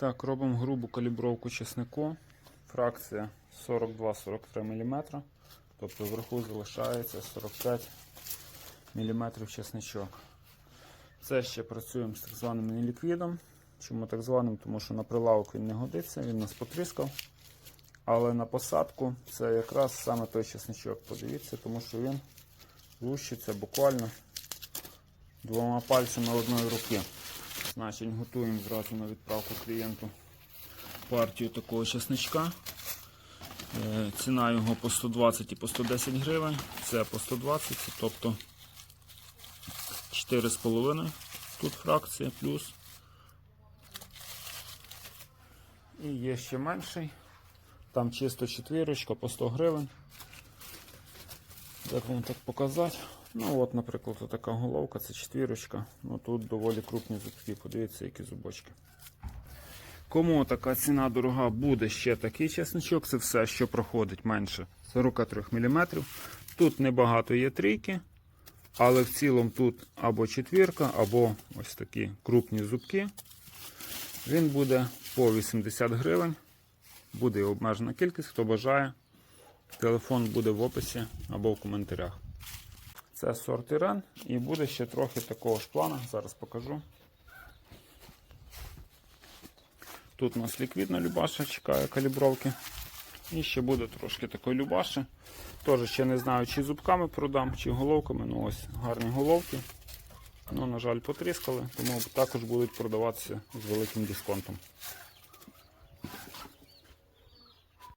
Так, робимо грубу калібровку чеснику. Фракція 42-43 мм. Тобто вверху залишається 45 мм чесничок. Це ще працюємо з так званим неліквідом. Чому так званим? Тому що на прилавок він не годиться, він нас потріскав. Але на посадку це якраз саме той чесничок. Подивіться, тому що він лущиться буквально двома пальцями одної руки. Значить, готуємо зразу на відправку клієнту партію такого чесничка. Е, Ціна його по 120 і по 110 гривень. Це по 120, це тобто 4,5 тут фракція плюс. І є ще менший. Там чисто четвірочка по 100 гривень. Як вам так показати? Ну от, наприклад, така головка, це четвірочка. Ну тут доволі крупні зубки. Подивіться, які зубочки. Кому така ціна дорога буде ще такий чесничок, це все, що проходить менше 43 мм. Тут небагато є трійки, але в цілому тут або четвірка, або ось такі крупні зубки. Він буде по 80 гривень. Буде обмежена кількість, хто бажає. Телефон буде в описі або в коментарях. Це сорт Ірен і буде ще трохи такого ж плана. Зараз покажу. Тут у нас ліквідна любаша чекає калібровки. І ще буде трошки такої любаші. Теж ще не знаю, чи зубками продам, чи головками. Ну ось гарні головки. Ну, на жаль, потріскали, тому також будуть продаватися з великим дисконтом.